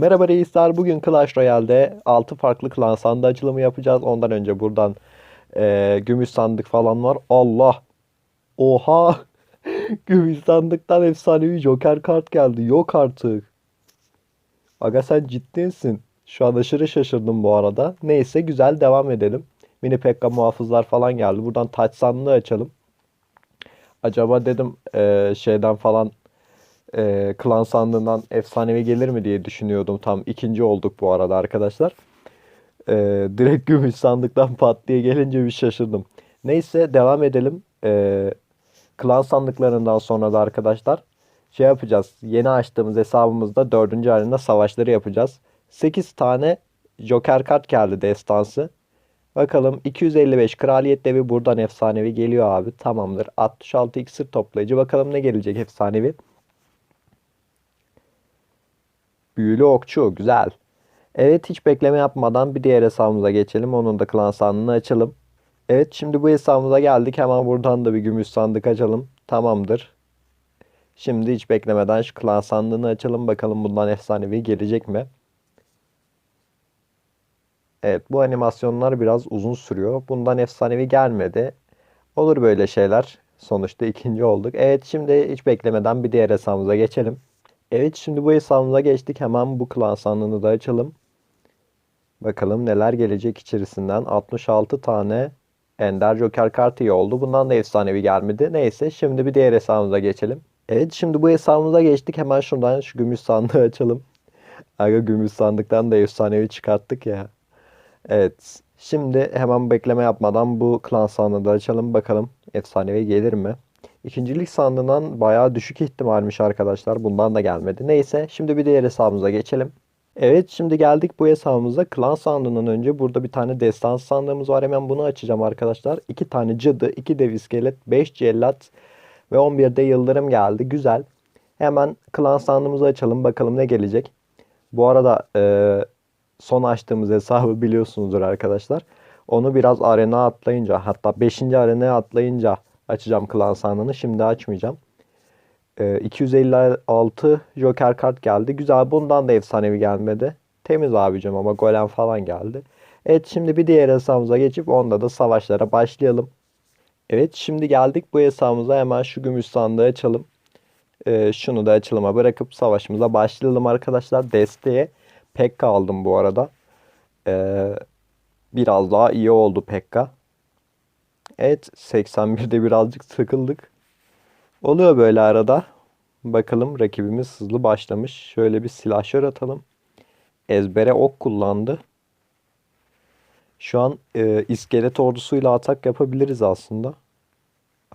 Merhaba reisler. Bugün Clash Royale'de 6 farklı klan sandığı açılımı yapacağız. Ondan önce buradan eee, gümüş sandık falan var. Allah! Oha! Gümüş sandıktan efsanevi Joker kart geldi. Yok artık. Aga sen ciddisin. Şu an aşırı şaşırdım bu arada. Neyse güzel devam edelim. Mini Pekka muhafızlar falan geldi. Buradan taç sandığı açalım. Acaba dedim eee, şeyden falan e, klan sandığından efsanevi gelir mi diye düşünüyordum. Tam ikinci olduk bu arada arkadaşlar. E, direkt gümüş sandıktan pat diye gelince bir şaşırdım. Neyse devam edelim. E, klan sandıklarından sonra da arkadaşlar şey yapacağız. Yeni açtığımız hesabımızda 4. arena savaşları yapacağız. 8 tane Joker kart geldi destansı. Bakalım 255 kraliyet devi buradan efsanevi geliyor abi. Tamamdır. 66 iksir toplayıcı. Bakalım ne gelecek efsanevi. Büyülü okçu güzel. Evet hiç bekleme yapmadan bir diğer hesabımıza geçelim. Onun da klan sandığını açalım. Evet şimdi bu hesabımıza geldik. Hemen buradan da bir gümüş sandık açalım. Tamamdır. Şimdi hiç beklemeden şu klan sandığını açalım. Bakalım bundan efsanevi gelecek mi? Evet bu animasyonlar biraz uzun sürüyor. Bundan efsanevi gelmedi. Olur böyle şeyler. Sonuçta ikinci olduk. Evet şimdi hiç beklemeden bir diğer hesabımıza geçelim. Evet şimdi bu hesabımıza geçtik. Hemen bu klan sandığını da açalım. Bakalım neler gelecek içerisinden. 66 tane Ender Joker kartı iyi oldu. Bundan da efsanevi gelmedi. Neyse şimdi bir diğer hesabımıza geçelim. Evet şimdi bu hesabımıza geçtik. Hemen şuradan şu gümüş sandığı açalım. Aga gümüş sandıktan da efsanevi çıkarttık ya. Evet. Şimdi hemen bekleme yapmadan bu klan sandığını da açalım. Bakalım efsanevi gelir mi? İkincilik sandığından bayağı düşük ihtimalmiş arkadaşlar. Bundan da gelmedi. Neyse şimdi bir diğer hesabımıza geçelim. Evet şimdi geldik bu hesabımıza. Klan sandığından önce burada bir tane destans sandığımız var. Hemen bunu açacağım arkadaşlar. 2 tane cadı, 2 dev iskelet, 5 cellat ve 11 de yıldırım geldi. Güzel. Hemen klan sandığımızı açalım. Bakalım ne gelecek. Bu arada e, son açtığımız hesabı biliyorsunuzdur arkadaşlar. Onu biraz arena atlayınca hatta 5. arenaya atlayınca açacağım klan sandığını. Şimdi açmayacağım. Ee, 256 Joker kart geldi. Güzel. Bundan da efsanevi gelmedi. Temiz abicim ama golem falan geldi. Evet şimdi bir diğer hesabımıza geçip onda da savaşlara başlayalım. Evet şimdi geldik bu hesabımıza hemen şu gümüş sandığı açalım. Ee, şunu da açılıma bırakıp savaşımıza başlayalım arkadaşlar. Desteğe Pekka aldım bu arada. Ee, biraz daha iyi oldu Pekka. Evet 81'de birazcık sıkıldık. Oluyor böyle arada. Bakalım rakibimiz hızlı başlamış. Şöyle bir silahşör atalım. Ezbere ok kullandı. Şu an e, iskelet ordusuyla atak yapabiliriz aslında.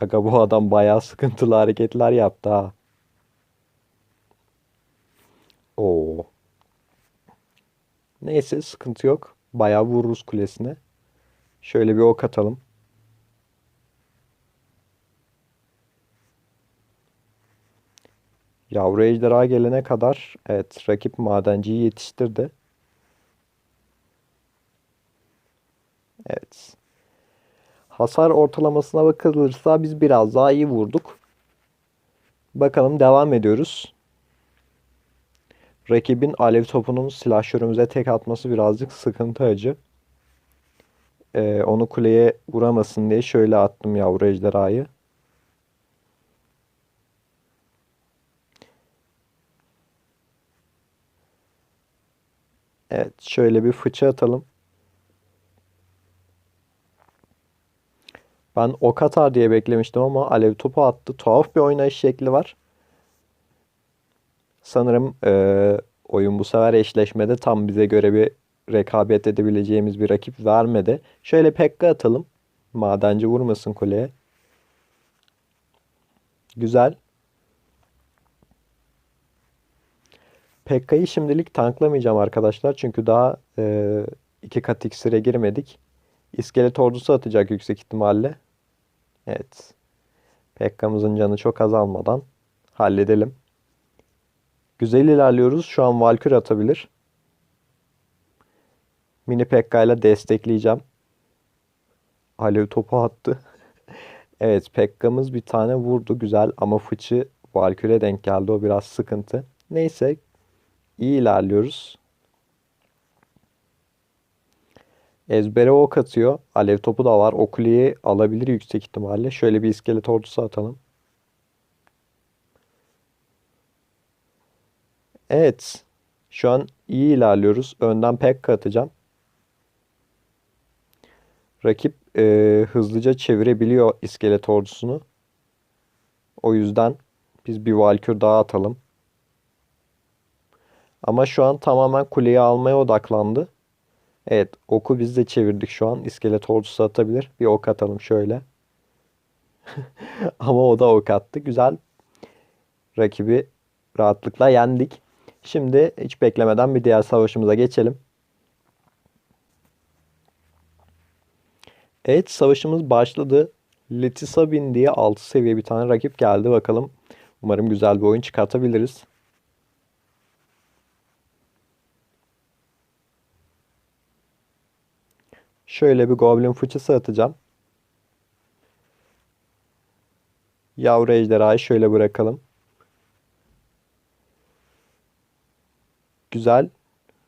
Aga bu adam bayağı sıkıntılı hareketler yaptı ha. Oo. Neyse sıkıntı yok. Bayağı vururuz kulesine. Şöyle bir ok atalım. Yavru ejderha gelene kadar evet rakip madenciyi yetiştirdi. Evet. Hasar ortalamasına bakılırsa biz biraz daha iyi vurduk. Bakalım devam ediyoruz. Rakibin alev topunun silahşörümüze tek atması birazcık sıkıntı acı. Ee, onu kuleye vuramasın diye şöyle attım yavru ejderhayı. Evet, şöyle bir fıçı atalım. Ben ok atar diye beklemiştim ama alev topu attı. Tuhaf bir oynayış şekli var. Sanırım eee, oyun bu sefer eşleşmede tam bize göre bir rekabet edebileceğimiz bir rakip vermedi. Şöyle Pekka atalım. Madenci vurmasın kuleye. Güzel. Pekka'yı şimdilik tanklamayacağım arkadaşlar. Çünkü daha e, iki kat iksire girmedik. İskelet ordusu atacak yüksek ihtimalle. Evet. Pekka'mızın canı çok azalmadan halledelim. Güzel ilerliyoruz. Şu an Valkür atabilir. Mini Pekka ile destekleyeceğim. Alev topu attı. Evet Pekka'mız bir tane vurdu güzel ama fıçı Valkür'e denk geldi. O biraz sıkıntı. Neyse iyi ilerliyoruz. Ezbere ok atıyor. Alev topu da var. O kuleyi alabilir yüksek ihtimalle. Şöyle bir iskelet ordusu atalım. Evet. Şu an iyi ilerliyoruz. Önden Pekka atacağım. Rakip e, hızlıca çevirebiliyor iskelet ordusunu. O yüzden biz bir Valkür daha atalım. Ama şu an tamamen kuleyi almaya odaklandı. Evet oku biz de çevirdik şu an. İskelet ordusu atabilir. Bir ok atalım şöyle. Ama o da ok attı. Güzel. Rakibi rahatlıkla yendik. Şimdi hiç beklemeden bir diğer savaşımıza geçelim. Evet savaşımız başladı. Letisabin diye 6 seviye bir tane rakip geldi. Bakalım umarım güzel bir oyun çıkartabiliriz. Şöyle bir goblin fıçısı atacağım. Yavru ejderhayı şöyle bırakalım. Güzel.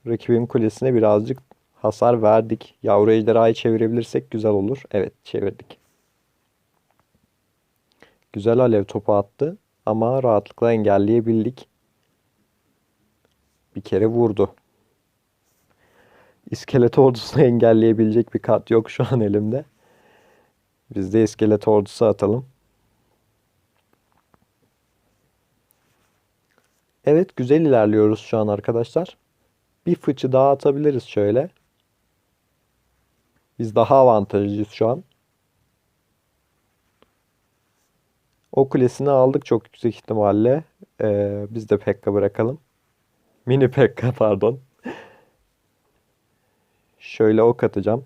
Rakibin kulesine birazcık hasar verdik. Yavru ejderhayı çevirebilirsek güzel olur. Evet çevirdik. Güzel alev topu attı. Ama rahatlıkla engelleyebildik. Bir kere vurdu. İskelet ordusunu engelleyebilecek bir kart yok şu an elimde. Biz de iskelet ordusu atalım. Evet güzel ilerliyoruz şu an arkadaşlar. Bir fıçı daha atabiliriz şöyle. Biz daha avantajlıyız şu an. O kulesini aldık çok yüksek ihtimalle. Ee, biz de Pekka bırakalım. Mini Pekka pardon. Şöyle ok atacağım.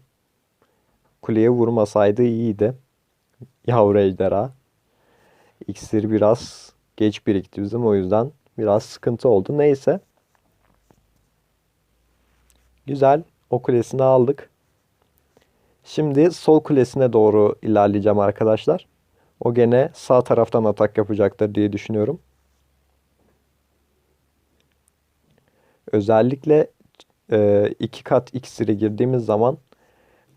Kuleye vurmasaydı iyiydi. Yavru ejderha. İksir biraz geç birikti bizim o yüzden biraz sıkıntı oldu. Neyse. Güzel. O kulesini aldık. Şimdi sol kulesine doğru ilerleyeceğim arkadaşlar. O gene sağ taraftan atak yapacaktır diye düşünüyorum. Özellikle e, iki kat iksiri girdiğimiz zaman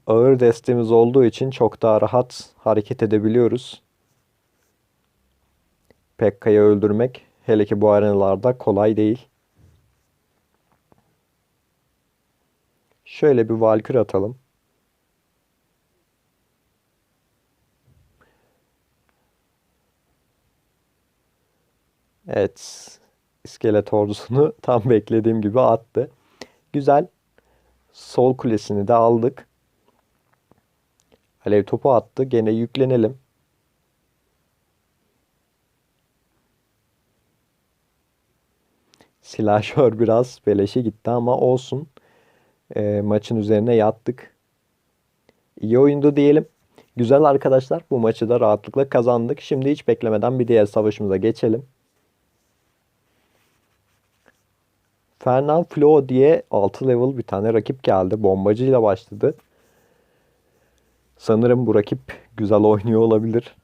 ağır destemiz olduğu için çok daha rahat hareket edebiliyoruz. Pekka'yı öldürmek hele ki bu arenalarda kolay değil. Şöyle bir Valkür atalım. Evet. İskelet ordusunu tam beklediğim gibi attı. Güzel. Sol kulesini de aldık. Alev topu attı. Gene yüklenelim. Silahşör biraz beleşe gitti ama olsun. E, maçın üzerine yattık. İyi oyundu diyelim. Güzel arkadaşlar. Bu maçı da rahatlıkla kazandık. Şimdi hiç beklemeden bir diğer savaşımıza geçelim. Fernan Flo diye 6 level bir tane rakip geldi. Bombacıyla başladı. Sanırım bu rakip güzel oynuyor olabilir.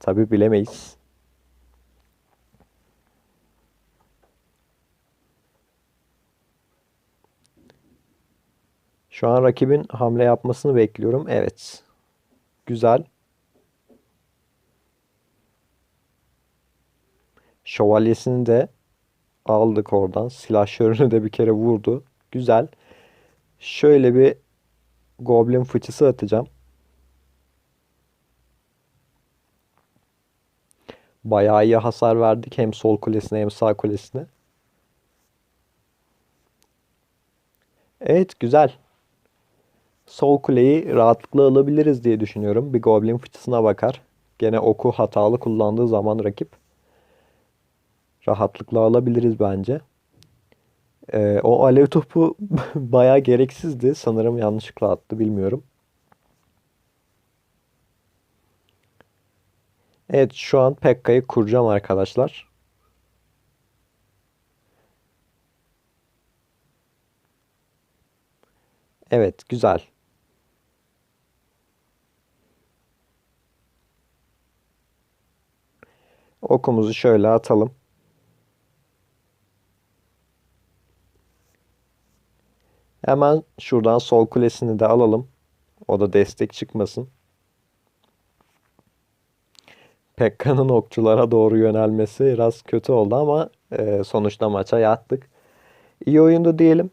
Tabi bilemeyiz. Şu an rakibin hamle yapmasını bekliyorum. Evet. Güzel. Şövalyesini de aldık oradan. Silahşörünü de bir kere vurdu. Güzel. Şöyle bir goblin fıçısı atacağım. Bayağı iyi hasar verdik hem sol kulesine hem sağ kulesine. Evet güzel. Sol kuleyi rahatlıkla alabiliriz diye düşünüyorum. Bir goblin fıçısına bakar. Gene oku hatalı kullandığı zaman rakip rahatlıkla alabiliriz bence. Ee, o alev topu bayağı gereksizdi. Sanırım yanlışlıkla attı bilmiyorum. Evet şu an Pekka'yı kuracağım arkadaşlar. Evet güzel. Okumuzu şöyle atalım. Hemen şuradan sol kulesini de alalım. O da destek çıkmasın. Pekka'nın okçulara doğru yönelmesi biraz kötü oldu ama e, sonuçta maça yattık. İyi oyundu diyelim.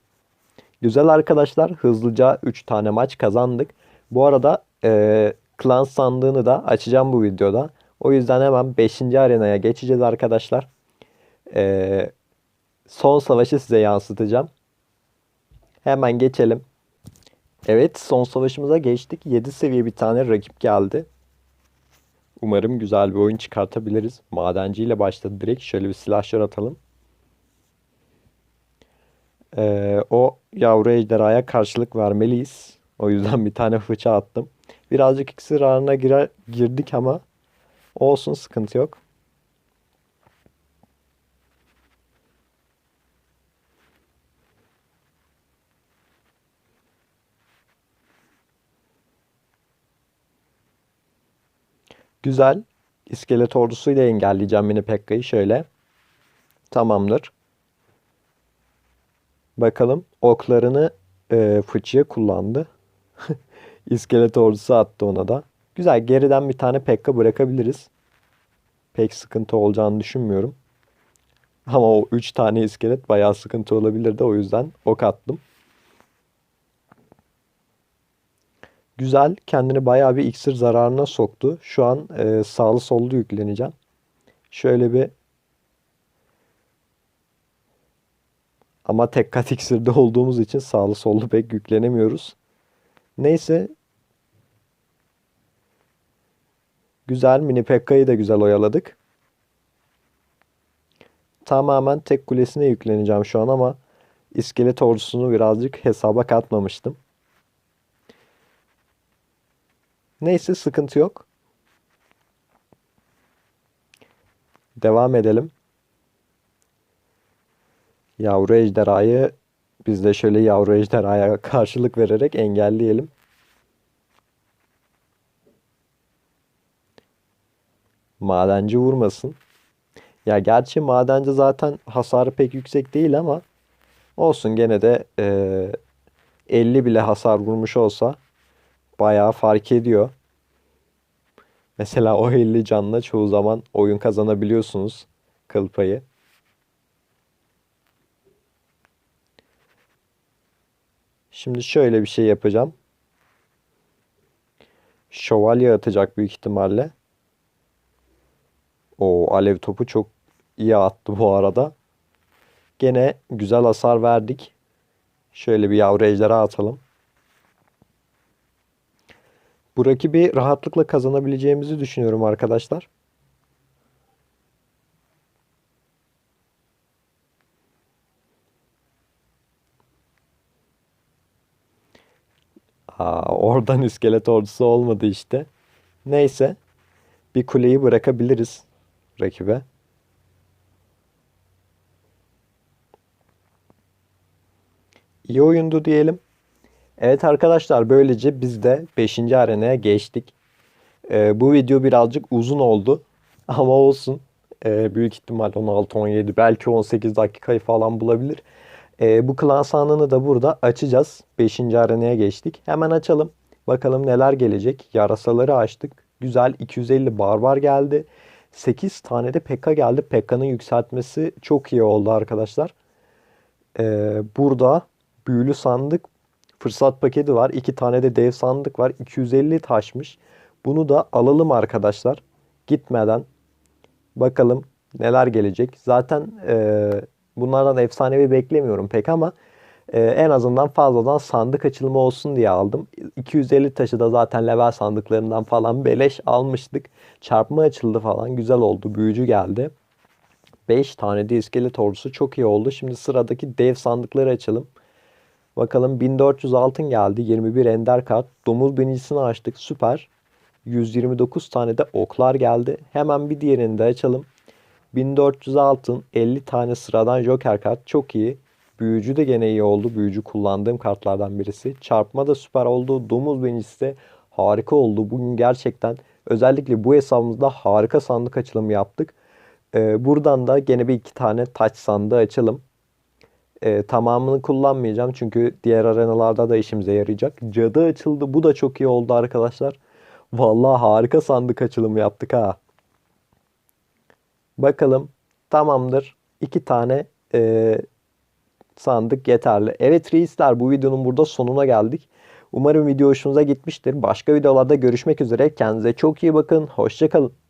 Güzel arkadaşlar hızlıca 3 tane maç kazandık. Bu arada e, klan sandığını da açacağım bu videoda. O yüzden hemen 5. arenaya geçeceğiz arkadaşlar. E, son savaşı size yansıtacağım. Hemen geçelim. Evet son savaşımıza geçtik. 7 seviye bir tane rakip geldi. Umarım güzel bir oyun çıkartabiliriz. Madenci ile başladı direkt. Şöyle bir silahlar atalım. Ee, o yavru ejderhaya karşılık vermeliyiz. O yüzden bir tane fıça attım. Birazcık iksir ağına girer, girdik ama olsun sıkıntı yok. Güzel. İskelet ordusuyla engelleyeceğim Mini Pekka'yı şöyle. Tamamdır. Bakalım oklarını e, fıçıya kullandı. İskelet ordusu attı ona da. Güzel geriden bir tane Pekka bırakabiliriz. Pek sıkıntı olacağını düşünmüyorum. Ama o 3 tane iskelet bayağı sıkıntı olabilirdi. O yüzden ok attım. Güzel. Kendini bayağı bir iksir zararına soktu. Şu an e, sağlı sollu yükleneceğim. Şöyle bir Ama tek kat iksirde olduğumuz için sağlı sollu pek yüklenemiyoruz. Neyse. Güzel. Mini Pekka'yı da güzel oyaladık. Tamamen tek kulesine yükleneceğim şu an ama iskelet ordusunu birazcık hesaba katmamıştım. Neyse sıkıntı yok. Devam edelim. Yavru ejderhayı biz de şöyle yavru ejderhaya karşılık vererek engelleyelim. Madenci vurmasın. Ya gerçi madenci zaten hasarı pek yüksek değil ama olsun gene de e, 50 bile hasar vurmuş olsa bayağı fark ediyor. Mesela o 50 canla çoğu zaman oyun kazanabiliyorsunuz kıl payı. Şimdi şöyle bir şey yapacağım. Şövalye atacak büyük ihtimalle. O alev topu çok iyi attı bu arada. Gene güzel hasar verdik. Şöyle bir yavru ejderha atalım. Bu rakibi rahatlıkla kazanabileceğimizi düşünüyorum arkadaşlar. Aa, oradan iskelet ordusu olmadı işte. Neyse. Bir kuleyi bırakabiliriz rakibe. İyi oyundu diyelim. Evet arkadaşlar böylece biz de 5. arenaya geçtik. Ee, bu video birazcık uzun oldu. Ama olsun. Ee, büyük ihtimal 16-17 belki 18 dakikayı falan bulabilir. Ee, bu klan sandığını da burada açacağız. 5. arenaya geçtik. Hemen açalım. Bakalım neler gelecek. Yarasaları açtık. Güzel 250 barbar geldi. 8 tane de Pekka geldi. Pekka'nın yükseltmesi çok iyi oldu arkadaşlar. Ee, burada büyülü sandık fırsat paketi var. 2 tane de dev sandık var. 250 taşmış. Bunu da alalım arkadaşlar. Gitmeden bakalım neler gelecek. Zaten e, bunlardan efsanevi beklemiyorum pek ama e, en azından fazladan sandık açılımı olsun diye aldım. 250 taşı da zaten level sandıklarından falan beleş almıştık. Çarpma açıldı falan güzel oldu. Büyücü geldi. 5 tane de iskelet ordusu çok iyi oldu. Şimdi sıradaki dev sandıkları açalım. Bakalım 1400 altın geldi. 21 ender kart. Domuz binicisini açtık. Süper. 129 tane de oklar geldi. Hemen bir diğerini de açalım. 1400 altın. 50 tane sıradan joker kart. Çok iyi. Büyücü de gene iyi oldu. Büyücü kullandığım kartlardan birisi. Çarpma da süper oldu. Domuz binicisi de harika oldu. Bugün gerçekten özellikle bu hesabımızda harika sandık açılımı yaptık. Ee, buradan da gene bir iki tane taç sandığı açalım. E, tamamını kullanmayacağım. Çünkü diğer arenalarda da işimize yarayacak. Cadı açıldı. Bu da çok iyi oldu arkadaşlar. Vallahi harika sandık açılımı yaptık ha. Bakalım. Tamamdır. İki tane e, sandık yeterli. Evet reisler bu videonun burada sonuna geldik. Umarım video hoşunuza gitmiştir. Başka videolarda görüşmek üzere. Kendinize çok iyi bakın. Hoşçakalın.